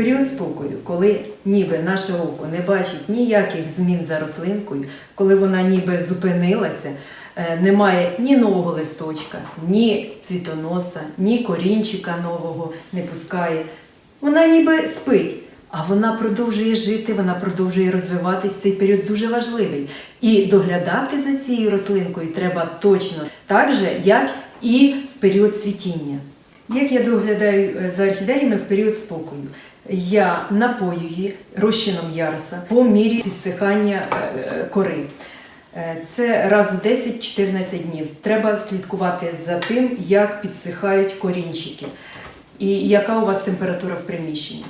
період спокою, коли ніби наше око не бачить ніяких змін за рослинкою, коли вона ніби зупинилася, е, немає ні нового листочка, ні цвітоноса, ні корінчика нового не пускає. Вона ніби спить. А вона продовжує жити, вона продовжує розвиватись. Цей період дуже важливий. І доглядати за цією рослинкою треба точно так же, як і в період цвітіння. Як я доглядаю е, за орхідеями в період спокою? Я напою її розчином ярса по мірі підсихання е, е, кори. Це раз в 10-14 днів. Треба слідкувати за тим, як підсихають корінчики і яка у вас температура в приміщенні.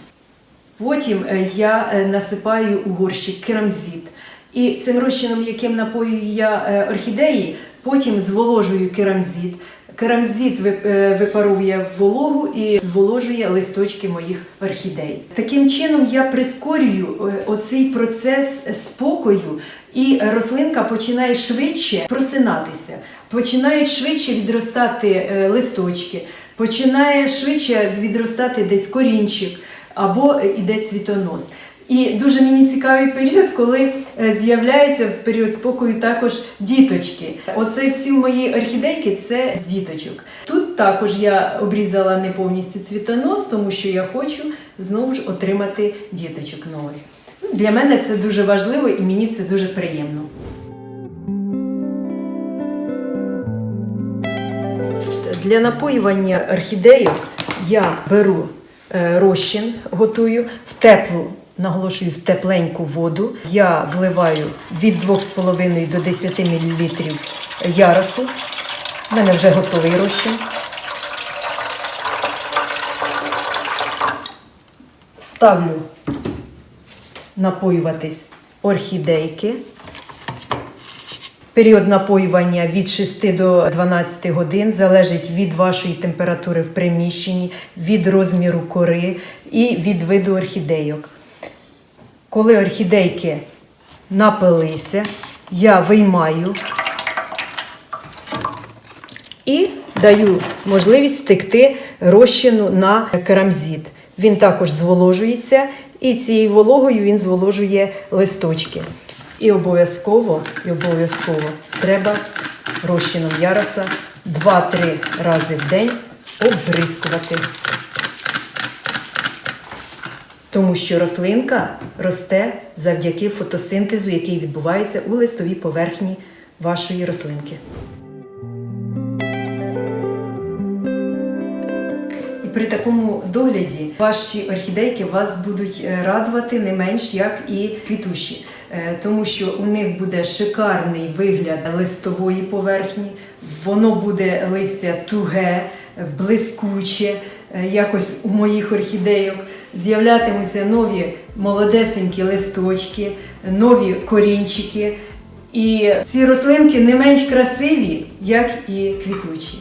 Потім я насипаю у горщик керамзит. І цим розчином, яким напоюю я орхідеї, потім зволожую керамзит. Керамзит ви- е, випарує вологу і зволожує листочки моїх орхідей. Таким чином я прискорюю е, оцей процес спокою, і рослинка починає швидше просинатися, починають швидше відростати е, листочки, починає швидше відростати десь корінчик або іде цвітонос. І дуже мені цікавий період, коли е, з'являються в період спокою також діточки. Оце всі мої орхідейки це з діточок. Тут також я обрізала не повністю цвітонос, тому що я хочу знову ж отримати діточок нових. Ну, Для мене це дуже важливо і мені це дуже приємно. Для напоювання орхідейок я беру е, розчин, готую в теплу, наголошую в тепленьку воду. Я вливаю від 2,5 до 10 мл яросу. У мене вже готовий розчин. Ставлю напоюватись орхідейки. Період напоювання від 6 до 12 годин залежить від вашої температури в приміщенні, від розміру кори і від виду орхідейок. Коли орхідейки напилися, я виймаю і даю можливість стекти розчину на керамзит. Він також зволожується, і цією вологою він зволожує листочки. І обов'язково, і обов'язково треба розчином яроса 2-3 рази в день обрискувати. Тому що рослинка росте завдяки фотосинтезу, який відбувається у листовій поверхні вашої рослинки. І при такому догляді ваші орхідейки вас будуть е, радувати не менш як і квітущі, Е, тому що у них буде шикарний вигляд листової поверхні, воно буде листя туге, блискуче, е, якось у моїх орхідейок. З'являтимуться нові молодесенькі листочки, нові корінчики. І ці рослинки не менш красиві, як і квітучі.